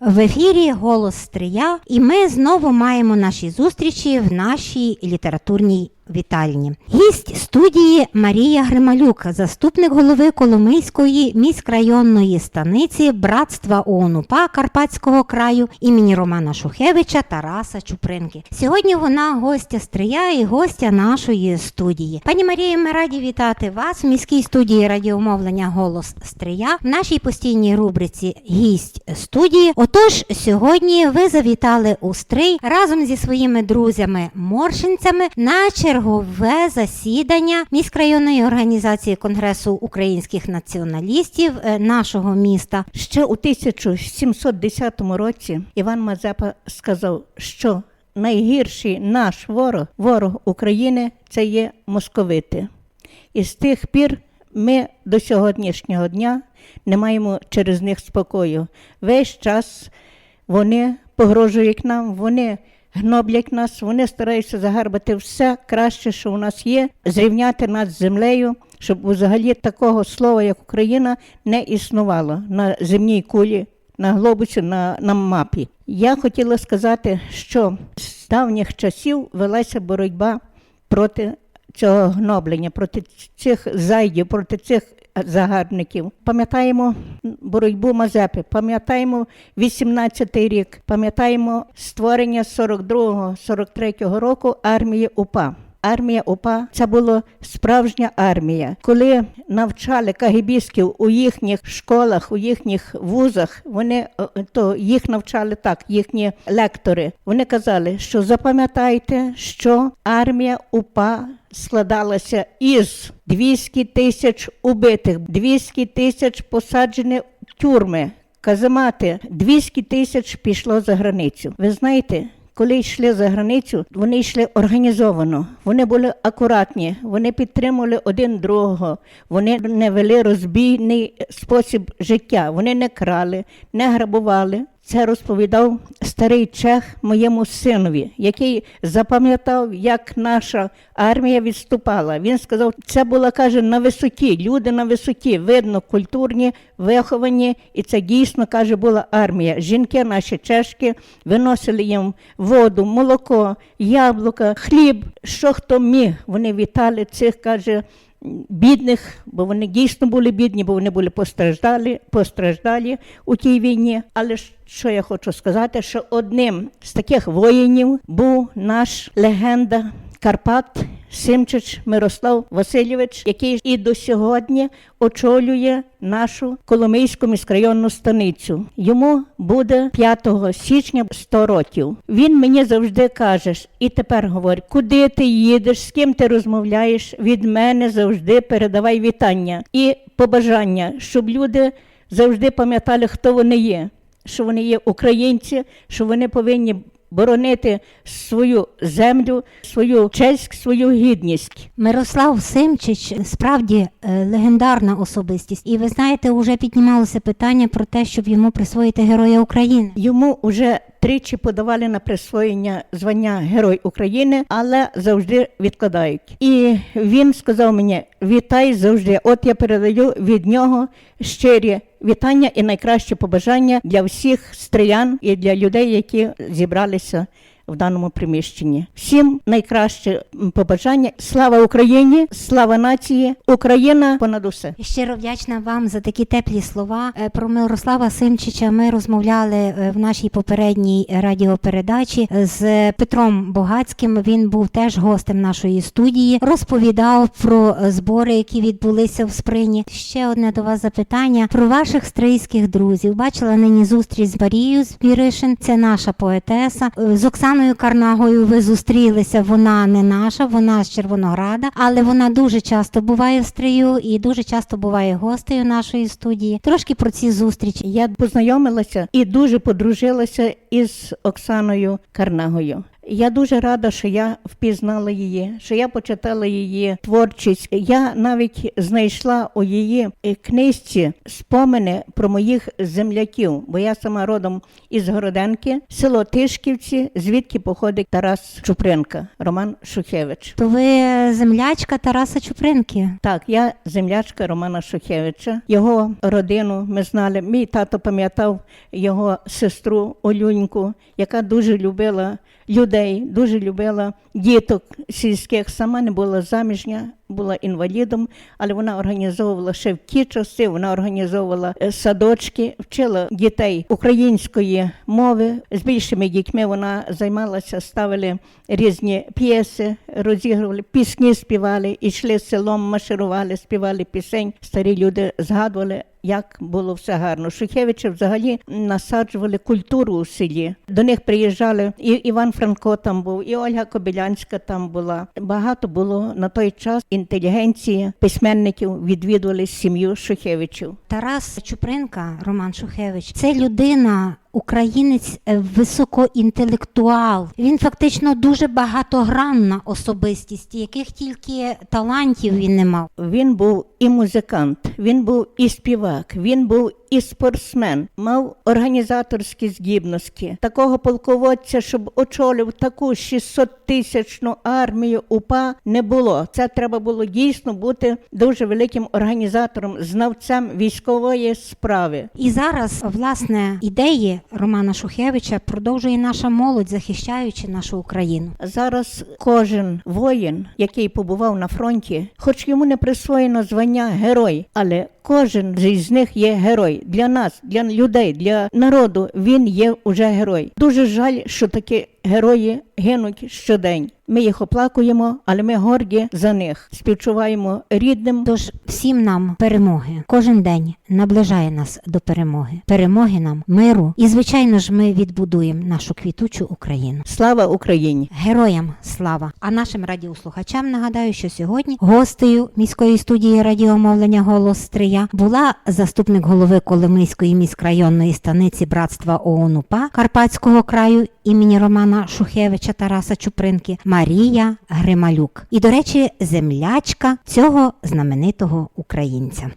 В ефірі Голос Стрия, і ми знову маємо наші зустрічі в нашій літературній вітальні. Гість студії Марія Грималюк, заступник голови Коломийської міськрайонної станиці Братства ООН-УПА Карпатського краю імені Романа Шухевича Тараса Чупринки. Сьогодні вона гостя Стрия і гостя нашої студії. Пані Марія, ми раді вітати вас в міській студії радіомовлення Голос Стрия в нашій постійній рубриці Гість студії. Отож, сьогодні ви завітали у Стрий разом зі своїми друзями моршинцями на чергове засідання міськрайонної організації Конгресу українських націоналістів е, нашого міста. Ще у 1710 році Іван Мазепа сказав, що найгірший наш ворог, ворог України, це є московити. І з тих пір ми до сьогоднішнього дня не маємо через них спокою. Весь час вони погрожують нам, вони гноблять нас, вони стараються загарбати все краще, що у нас є, зрівняти нас з землею, щоб взагалі такого слова, як Україна, не існувало на земній кулі, на глобусі, на, на мапі. Я хотіла сказати, що з давніх часів велася боротьба проти цього гноблення, проти цих зайдів, проти цих загарбників. Пам'ятаємо боротьбу Мазепи, пам'ятаємо 18-й рік, пам'ятаємо створення 42-43 року армії УПА. Армія УПА це була справжня армія. Коли навчали кагібістів у їхніх школах, у їхніх вузах, вони е, то їх навчали так, їхні лектори. Вони казали, що запам'ятайте, що армія УПА складалася із 200 тисяч убитих, 200 тисяч посаджених тюрми, каземати, 200 тисяч пішло за границю. Ви знаєте, коли йшли за границю, вони йшли організовано, вони були акуратні, вони підтримували один другого, вони не вели розбійний спосіб життя, вони не крали, не грабували. Це розповідав старий чех моєму синові, який запам'ятав, як наша армія відступала. Він сказав, це була каже на висоті, люди на висоті, видно, культурні, виховані, і це дійсно каже була армія. Жінки наші чешки виносили їм воду, молоко, яблука, хліб, що хто міг. Вони вітали цих каже бідних, бо вони дійсно були бідні, бо вони були постраждалі, постраждалі у тій війні. Але що я хочу сказати, що одним з таких воїнів був наш легенда Карпат. Симчич Мирослав Васильович, який і до сьогодні очолює нашу Коломийську міськрайонну станицю. Йому буде 5 січня 100 років. Він мені завжди каже, і тепер говорить, куди ти їдеш, з ким ти розмовляєш. Від мене завжди передавай вітання і побажання, щоб люди завжди пам'ятали, хто вони є, що вони є українці, що вони повинні боронити свою землю, свою честь, свою гідність. Мирослав Симчич справді е, легендарна особистість, і ви знаєте, вже піднімалося питання про те, щоб йому присвоїти Героя України. Йому вже тричі подавали на присвоєння звання Герой України, але завжди відкладають. І він сказав мені: вітай завжди. От я передаю від нього щирі вітання і найкраще побажання для всіх стрілян і для людей, які зібралися. В даному приміщенні всім найкраще побажання. Слава Україні, слава нації, Україна понад усе. Щиро вдячна вам за такі теплі слова. Е, Про Мирослава Симчича ми розмовляли е, в нашій попередній радіопередачі з Петром Богацьким. Він був теж гостем нашої студії. Розповідав про е, збори, які відбулися в сприні. Ще одне до вас запитання про ваших стрийських друзів. Бачила нині зустріч з Марією Збіришин. Це наша поетеса. З Оксаною Карнагою ви зустрілися. Вона не наша, вона з Червонограда, але вона дуже часто буває в стрию і дуже часто буває гостею нашої студії. Трошки про ці зустрічі. Я познайомилася і дуже подружилася із Оксаною Карнагою. Я дуже рада, що я впізнала її, що я почитала її творчість. Я навіть знайшла у її е, книжці спомини про моїх земляків, бо я сама родом із Городенки, село Тишківці, звідки походить Тарас Чупринка, Роман Шухевич. То ви землячка Тараса Чупринки. Так, я землячка Романа Шухевича. Його родину ми знали. Мій тато пам'ятав його сестру Олюньку, яка дуже любила людей, дуже любила діток сільських. Сама не була заміжня, була інвалідом, але вона організовувала ще в ті часи. Вона організовувала е, садочки, вчила дітей української мови. З більшими дітьми вона займалася, ставили різні п'єси, розігрували, пісні співали, йшли селом, марширували, співали пісень. Старі люди згадували. Як було все гарно. Шухевичі взагалі насаджували культуру у селі. До них приїжджали і Іван Франко там був, і Ольга Кобилянська там була. Багато було на той час інтелігенції, письменників відвідували сім'ю Шухевичів. Тарас Чупринка, Роман Шухевич, це людина. Українець е, високоінтелектуал. Він фактично дуже багатогранна особистість, яких тільки талантів він не мав. Він був і музикант, він був і співак, він був і спортсмен, мав організаторські здібності. Такого полководця, щоб очолив таку 600-тисячну армію УПА, не було. Це треба було дійсно бути дуже великим організатором, знавцем військової справи. І зараз, власне, ідеї Романа Шухевича продовжує наша молодь, захищаючи нашу Україну. Зараз кожен воїн, який побував на фронті, хоч йому не присвоєно звання герой, але кожен з них є герой для нас, для людей, для народу. Він є уже герой. Дуже жаль, що такі герої гинуть щодень. Ми їх оплакуємо, але ми горді за них. Співчуваємо рідним. Тож всім нам перемоги. Кожен день наближає нас до перемоги. Перемоги нам, миру. І звичайно ж, ми відбудуємо нашу квітучу Україну. Слава Україні! Героям слава! А нашим радіослухачам нагадаю, що сьогодні гостею міської студії радіомовлення Голос Стрия була заступник голови Коломийської міськрайонної станиці братства ООН УПА Карпатського краю імені Романа Шухевича Тараса Чупринки Марія Грималюк. І, до речі, землячка цього знаменитого українця.